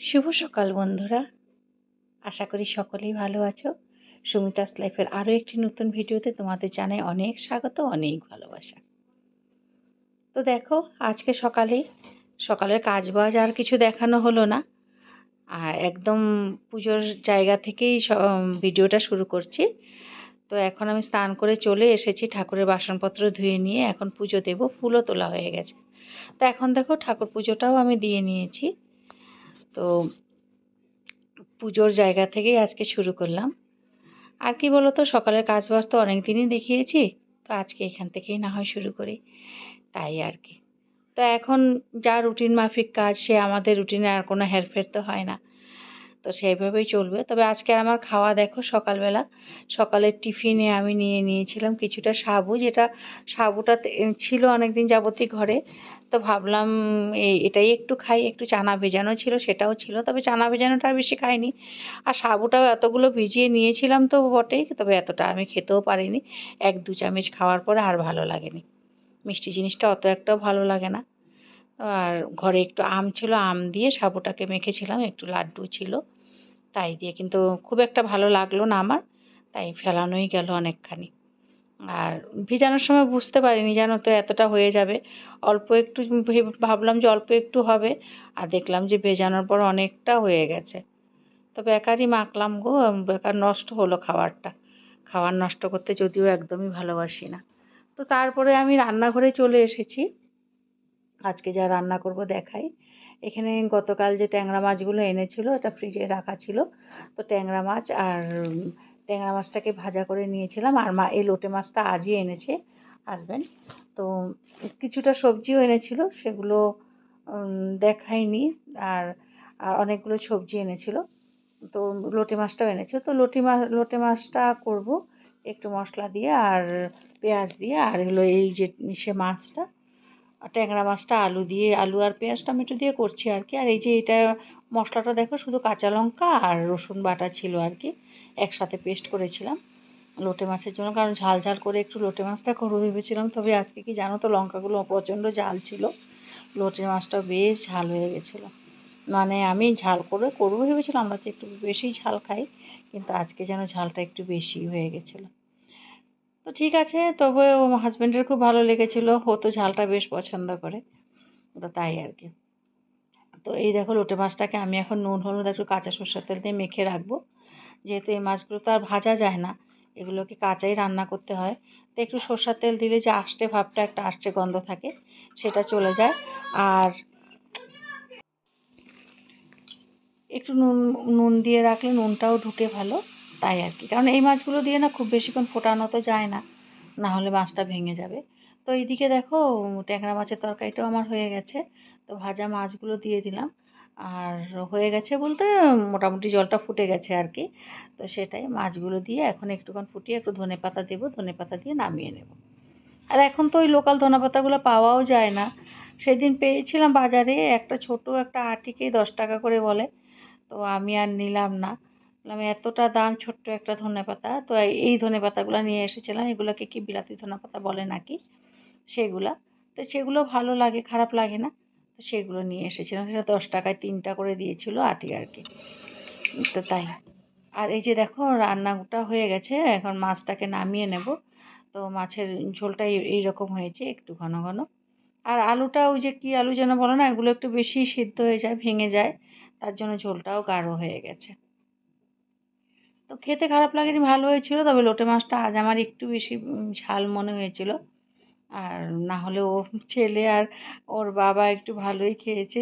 শুভ সকাল বন্ধুরা। আশা করি সকলেই ভালো আছো। সুমিতাস লাইফের আরও একটি নতুন ভিডিওতে তোমাদের জানাই অনেক স্বাগত, অনেক ভালোবাসা। তো দেখো, আজকে সকালে, সকালের কাজ বাজ আর কিছু দেখানো হলো না। আর একদম পুজোর জায়গা থেকেই ভিডিওটা শুরু করছি। তো এখন আমি স্নান করে চলে এসেছি, ঠাকুরের বাসনপত্র ধুয়ে নিয়ে। এখন পুজো দেব, ফুলও তোলা হয়ে গেছে। তো এখন দেখো, ঠাকুর পুজোটাও আমি দিয়ে নিয়েছি। তো পুজোর জায়গা থেকেই আজকে শুরু করলাম। আর কি বলো তো সকালের কাজ বাজ তো অনেক দিনই দেখিয়েছি, তো আজকে এখান থেকেই না হয় শুরু করি, তাই আর কি। তো এখন যা রুটিন মাফিক কাজ, সে আমাদের রুটিনে আর কোনো হেরফের তো হয় না। তো সেইভাবেই চলবে। তবে আজকে আমার খাওয়া দেখো সকালবেলা। সকালের টিফিনে আমি নিয়ে নিয়েছিলাম কিছুটা সাবু, যেটা সাবুটা ছিল অনেক দিন যাবতীয় ঘরে। তো ভাবলাম এই এটাই একটু খাই, একটু চানা ভেজানো ছিল সেটাও ছিল। তবে চানা ভেজানোটা আর বেশি খাইনি। আর সাবুটাও এতগুলো ভিজিয়ে নিয়েছিলাম তো বটেই, তবে এতটা আমি খেতেও পারিনি। এক দু চামচ খাওয়ার পরে আর ভালো লাগেনি। মিষ্টি জিনিসটা অত একটাও ভালো লাগে না। আর ঘরে একটু আম ছিল, আম দিয়ে সাবুটাকে মেখেছিলাম, একটু লাড্ডু ছিল। তাই দিয়ে কিন্তু খুব একটা ভালো লাগল না আমার, তাই ফেলানোই গেল অনেকখানি। আর ভিজানোর সময় বুঝতে পারিনি জানো তো এতটা হয়ে যাবে। অল্প একটু ভেবে, ভাবলাম যে অল্প একটু হবে, আর দেখলাম যে ভেজানোর পর অনেকটা হয়ে গেছে। তো বেকারই মাখলাম গো বেকার নষ্ট হলো খাবারটা খাবার নষ্ট করতে যদিও একদমই ভালোবাসি না। তো তারপরে আমি রান্নাঘরে চলে এসেছি। আজকে যা রান্না করব দেখাই। এখানে গতকাল যে ট্যাংরা মাছগুলো এনেছিল, এটা ফ্রিজে রাখা ছিল। তো ট্যাংরা মাছ আর ট্যাংরা মাছটাকে ভাজা করে নিয়েছিলাম। আর মা, এই লোটে মাছটা আজই এনেছে হাজব্যান্ড তো কিছুটা সবজিও এনেছিল, সেগুলো দেখাইনি। আর আর অনেকগুলো সবজি এনেছিল। তো লোটে মাছটাও এনেছে। তো লোটে মাছ লোটে মাছটা করব একটু মশলা দিয়ে আর পেঁয়াজ দিয়ে। আর হলো এই যে সে মাছটা ট্যাংরা মাছটা, আলু দিয়ে, আলু আর পেঁয়াজ, টমেটো দিয়ে করছি আর কি। আর এই যে এটা মশলাটা দেখো, শুধু কাঁচা লঙ্কা আর রসুন বাটা ছিল আর কি, একসাথে পেস্ট করেছিলাম লোটে মাছের জন্য। কারণ ঝাল ঝাল করে একটু লোটে মাছটা করব ভেবেছিলাম তবে আজকে কি জানো তো, লঙ্কাগুলো প্রচণ্ড ঝাল ছিল। লোটে মাছটা বেশ ঝাল হয়ে গেছিল। মানে আমি ঝাল করে করব ভেবেছিলাম, আমরা তো একটু বেশি ঝাল খাই, কিন্তু আজকে যেন ঝালটা একটু বেশি হয়ে গেছিল। তো ঠিক আছে, তবে ও হাজব্যান্ডের খুব ভালো লেগেছিলো। ও তো ঝালটা বেশ পছন্দ করে। তো তাই আর কি। তো এই দেখো লোটে মাছটাকে আমি এখন নুন, হলুদ, একটু কাঁচা সরষের তেল দিয়ে মেখে রাখব। যেহেতু এই মাছগুলো তো আর ভাজা যায় না, এগুলোকে কাঁচাই রান্না করতে হয়। তো একটু সর্ষের তেল দিলে যে আষ্টে ভাবটা, একটা আষ্টে গন্ধ থাকে, সেটা চলে যায়। আর একটু নুন নুন দিয়ে রাখলে নুনটাও ঢুকে ভালো। তাই আর কি। কারণ এই মাছগুলো দিয়ে না খুব বেশিক্ষণ ফোটানো তো যায় না না হলে মাছটা ভেঙে যাবে। তো এইদিকে দেখো, ট্যাংরা মাছের তরকারিটাও আমার হয়ে গেছে। তো ভাজা মাছগুলো দিয়ে দিলাম। আর হয়ে গেছে বলতে মোটামুটি জলটা ফুটে গেছে আর কি। তো সেটাই মাছগুলো দিয়ে এখন একটুক্ষণ ফুটিয়ে একটু ধনে পাতা দেবো, ধনে পাতা দিয়ে নামিয়ে নেব। আর এখন তো ওই লোকাল ধনে পাতাগুলো পাওয়াও যায় না। সেদিন পেয়েছিলাম বাজারে একটা ছোট একটা আটিকে দশ টাকা করে বলে। তো আমি আর নিলাম না। বললাম, এতটা দাম ছোট্ট একটা ধনেপাতা তো এই ধনে ধনেপাতাগুলো নিয়ে এসেছিলাম। এগুলোকে কি বিলাতি ধনেপাতা বলে নাকি? সেগুলা। তো সেগুলো ভালো লাগে, খারাপ লাগে না? তো সেগুলো নিয়ে এসেছিলাম। সেটা দশ টাকায় তিনটা করে দিয়েছিল আটি আর কি তো তাই। আর এই যে দেখো, রান্নাটা হয়ে গেছে। এখন মাছটাকে নামিয়ে নেব। তো মাছের ঝোলটা এই- রকম হয়েছে একটু ঘন ঘন। আর আলুটা ওই যে কী আলু যেন বলো না, এগুলো একটু বেশি সিদ্ধ হয়ে যায়, ভেঙে যায়। তার জন্য ঝোলটাও গাঢ় হয়ে গেছে। তো খেতে খারাপ লাগেনি, ভালো হয়েছিল, তবে লোটে মাছটা আজ আমার একটু বেশি ঝাল মনে হয়েছিল। আর না হলে ও ছেলে আর ওর বাবা একটু ভালোই খেয়েছে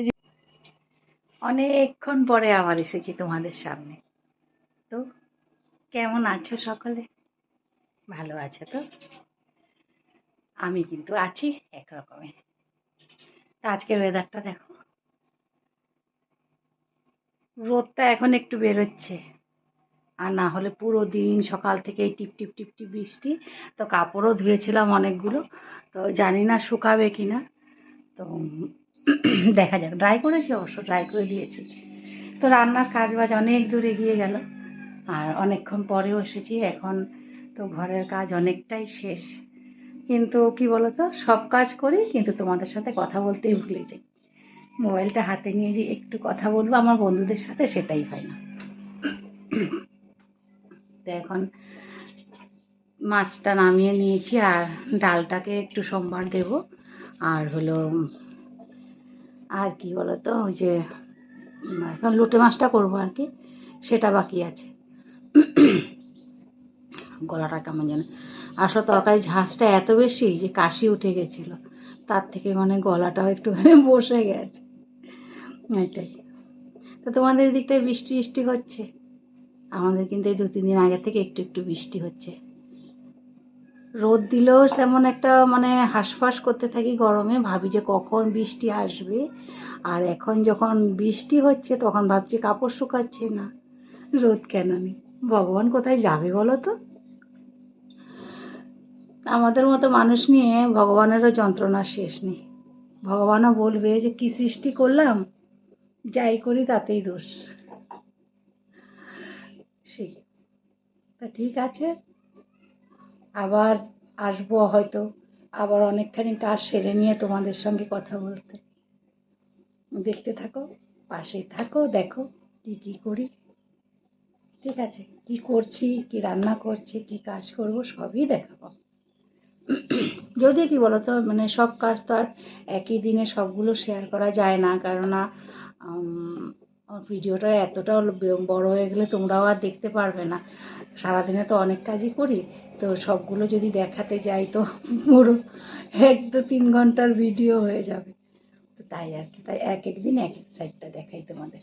অনেকক্ষণ পরে আবার এসেছি তোমাদের সামনে। তো কেমন আছো সকলে? ভালো আছে তো? আমি কিন্তু আছি একরকমের তা আজকের ওয়েদারটা দেখো। রোদটা এখন একটু বেরোচ্ছে। আর না হলে পুরো দিন সকাল থেকে এই টিপ টিপ টিপ টিপ বৃষ্টি। তো কাপড়ও ধুয়েছিলাম অনেকগুলো। তো জানি না শুকাবে কি না তো দেখা যাক। ড্রাই করেছি অবশ্য ড্রাই করে দিয়েছি। তো রান্নার কাজ বাজ অনেক দূর এগিয়ে গেল। আর অনেকক্ষণ পরেও এসেছি। এখন তো ঘরের কাজ অনেকটাই শেষ। কিন্তু কি বলতো? সব কাজ করি, কিন্তু তোমাদের সাথে কথা বলতেই ভুলে যাই। মোবাইলটা হাতে নিয়ে যে একটু কথা বলব, আমার বন্ধুদের সাথে সেটাই হয় না। তো এখন মাছটা নামিয়ে নিয়েছি আর ডালটাকে একটু সোমবার দেব। আর হলো, আর কি বলতো, ওই যে এখন লোটে মাছটা করব আর কি, সেটা বাকি আছে। গলাটা কেমন যেন, আসলে তরকারি ঝাঁজটা এত বেশি যে কাশি উঠে গেছিল, তার থেকে মানে গলাটাও একটুখানি বসে গেছে। এটাই। তো তোমাদের দিকটায় বৃষ্টি বৃষ্টি হচ্ছে? আমাদের কিন্তু এই দু তিন দিন আগে থেকে একটু একটু বৃষ্টি হচ্ছে। রোদ দিলেও তেমন একটা মানে হাঁসফাঁস করতে থাকি গরমে, ভাবি যে কখন বৃষ্টি আসবে। আর এখন যখন বৃষ্টি হচ্ছে, তখন ভাবছি কাপড় শুকাচ্ছে না। রোদ কেন নেই? ভগবান কোথায় যাবে বলো তো? আমাদের মতো মানুষ নিয়ে ভগবানেরও যন্ত্রণা শেষ নেই। ভগবানও বলবে যে, কি সৃষ্টি করলাম? যাই করি তাতেই দোষ। সেই। তা ঠিক আছে। আবার আসব হয়তো। আবার অনেকখানি কাজ সেরে নিয়ে তোমাদের সঙ্গে কথা বলতে। দেখতে থাকো পাশেই থাকো, দেখো কি কি করি। ঠিক আছে, কি করছি, কি রান্না করছি, কি কাজ করব সবই দেখাবো। যদি কি বলতো মানে সব কাজ তো আর একই দিনে সবগুলো শেয়ার করা যায় না। কেননা ভিডিওটা এতটা বড় হয়ে গেলে তোমরাও আর দেখতে পারবে না। সারাদিনে তো অনেক কাজই করি, তো সবগুলো যদি দেখাতে যাই তো পুরো এক দু তিন ঘণ্টার ভিডিও হয়ে যাবে। তো তাই আর কি, তাই এক এক দিন এক এক সাইডটা দেখাই তোমাদের।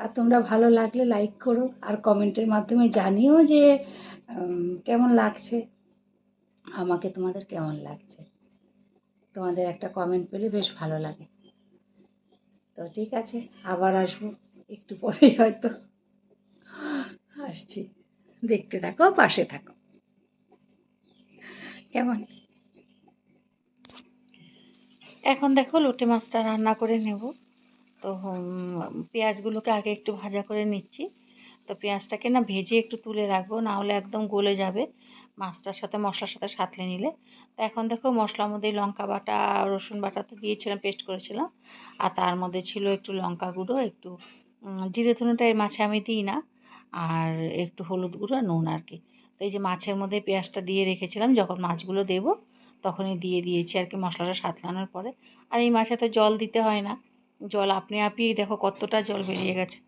আর তোমরা ভালো লাগলে লাইক করো, আর কমেন্টের মাধ্যমে জানিও যে কেমন লাগছে। আমাকে তোমাদের কেমন লাগছে। তোমাদের একটা কমেন্ট পেলে বেশ ভালো লাগে। তো ঠিক আছে, আবার আসব। একটু পরেই হয়তো আসছি। দেখতে থাকো, পাশে থাকো। কেমন? এখন দেখো লোটে মাছটা রান্না করে নেব। তো পেঁয়াজগুলোকে আগে একটু ভাজা করে নিচ্ছি। তো পেঁয়াজটাকে না ভেজে একটু তুলে রাখব, না হলে একদম গলে যাবে। মাছটার সাথে মশলার সাথে সাঁতলে নিলে। তো এখন দেখো মশলার মধ্যে লঙ্কা বাটা, রসুন বাটা তো দিয়েছিলাম পেস্ট করেছিলাম। আর তার মধ্যে ছিল একটু লঙ্কা গুঁড়ো, একটু জিরে ধনেটা এই মাছে আমি দিই না। আর একটু হলুদ গুঁড়ো আর নুন আর কি। তো এই যে মাছের মধ্যে পেঁয়াজটা দিয়ে রেখেছিলাম, যখন মাছগুলো দেবো তখনই দিয়ে দিয়েছি আর কি মশলাটা সাঁতলানোর পরে। আর এই মাছে তো জল দিতে হয় না। জল আপনি আপনি দেখো কতটা জল বেরিয়ে গেছে।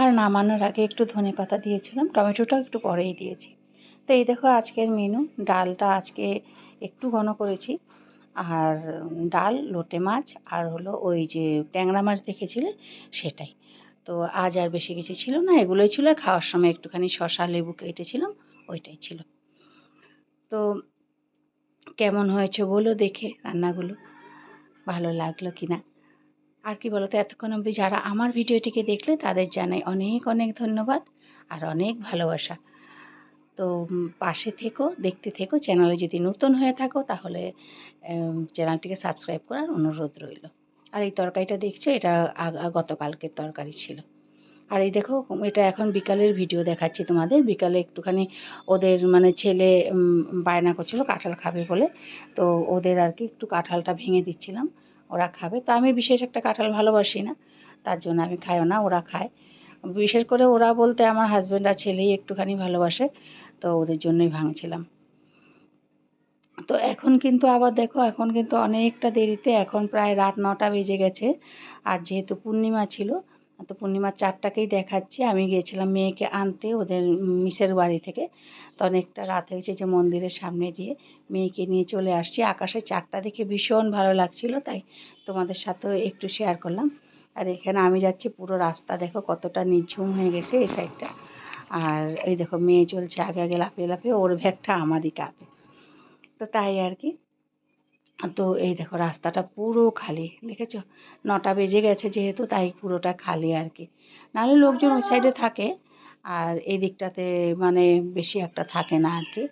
আর নামানোর আগে একটু ধনে পাতা দিয়েছিলাম, টমেটোটাও একটু পরেই দিয়েছি। তো এই দেখো আজকের মেনু ডালটা আজকে একটু ঘন করেছি। আর ডাল, লোটে মাছ, আর হলো ওই যে ট্যাংরা মাছ দেখেছিলে? সেটাই। তো আজ আর বেশি কিছু ছিল না, এগুলোই ছিল। আর খাওয়ার সময় একটুখানি শশা লেবু কেটেছিলাম, ওইটাই ছিল। তো কেমন হয়েছে বলো দেখে রান্নাগুলো? ভালো লাগল কি না আর কি বলতো এতক্ষণ অবধি যারা আমার ভিডিওটিকে দেখলে তাদের জানাই অনেক অনেক ধন্যবাদ, আর অনেক ভালোবাসা। তো পাশে থেকো, দেখতে থেকো চ্যানেলে যদি নতুন হয়ে থাকো, তাহলে চ্যানেলটিকে সাবস্ক্রাইব করার অনুরোধ রইল। আর এই তরকারিটা দেখছ, এটা গতকালকের তরকারি ছিল। আর এই দেখো এটা এখন বিকালের ভিডিও দেখাচ্ছি তোমাদের। বিকালে একটুখানি ওদের মানে ছেলে বায়না করছিল, কাঁঠাল খাবে বলে। তো ওদের আর কি একটু কাঁঠালটা ভেঙে দিচ্ছিলাম, ওরা খাবে। তো আমি বিশেষ একটা কাঁঠাল ভালোবাসি না, তার জন্য আমি খাইও না, ওরা খায়। বিশেষ করে ওরা বলতে আমার হাজব্যান্ড আর ছেলেই একটুখানি ভালোবাসে। তো ওদের জন্যই ভাঙছিলাম। তো এখন কিন্তু আবার দেখো, এখন কিন্তু অনেকটা দেরিতে, এখন প্রায় রাত নটা বেজে গেছে। আর যেহেতু পূর্ণিমা ছিল, তো পূর্ণিমার চারটাকেই দেখাচ্ছি। আমি গিয়েছিলাম মেয়েকে আনতে ওদের মিসের বাড়ি থেকে। তো অনেকটা রাত হয়েছে যে মন্দিরের সামনে দিয়ে মেয়েকে নিয়ে চলে আসছি। আকাশে চারটা দেখে ভীষণ ভালো লাগছিল, তাই তোমাদের সাথেও একটু শেয়ার করলাম। আর এখানে আমি যাচ্ছি পুরো রাস্তা, দেখো কতটা নিঝুম হয়ে গেছে এই সাইডটা আর এই দেখো মেয়ে চলছে আগে আগে লাফিয়ে লাফিয়ে, ওর ভ্যাগটা আমারই কাঁধে। তো তাই আর কি। তো এই দেখো রাস্তাটা পুরো খালি, দেখেছ? নটা বেজে গেছে যেহেতু, তাই পুরোটা খালি আর কি। নাহলে লোকজন ওই সাইডে থাকে আর এই দিকটাতে মানে বেশি একটা থাকে না আর কি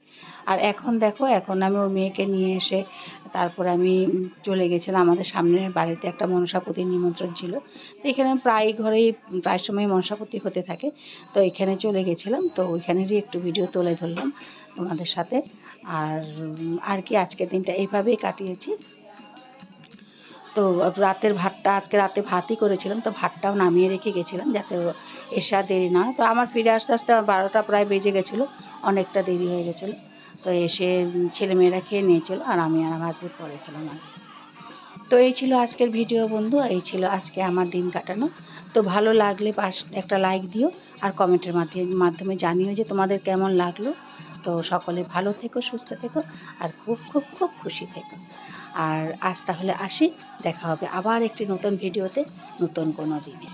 আর এখন দেখো, এখন আমি ওর মেয়েকে নিয়ে এসে তারপর আমি চলে গেছিলাম আমাদের সামনের বাড়িতে একটা মনসাপতির নিমন্ত্রণ ছিল। তো এখানে প্রায় ঘরেই, প্রায় সময় মনসাপতি হতে থাকে। তো এখানে চলে গেছিলাম, তো ওইখানেরই একটু ভিডিও তুলে ধরলাম তোমাদের সাথে। আর আর কি আজকের দিনটা এইভাবেই কাটিয়েছি। তো রাতের ভাতটা, আজকে রাতে ভাতই করেছিলাম, তো ভাতটাও নামিয়ে রেখে গেছিলাম যাতে এসে আর দেরি না তো আমার ফিরে আসতে আসতে আমার বারোটা প্রায় বেজে গেছিল, অনেকটা দেরি হয়ে গেছিল। তো এসে ছেলেমেয়েরা খেয়ে নিয়েছিল আর আমি আর আমার হাজবেন্ড পরে খেলাম আর তো এই ছিল আজকের ভিডিও বন্ধু, এই ছিল আজকে আমার দিন কাটানো। তো ভালো লাগলে পাশ, একটা লাইক দিও আর কমেন্টের মাধ্যমে মাধ্যমে জানিও যে তোমাদের কেমন লাগল। তো সকলে ভালো থেকো, সুস্থ থেকো আর খুব খুব খুব খুশি থেকো। আর আজ তাহলে আসি, দেখা হবে আবার একটি নতুন ভিডিওতে নতুন কোনো দিনে।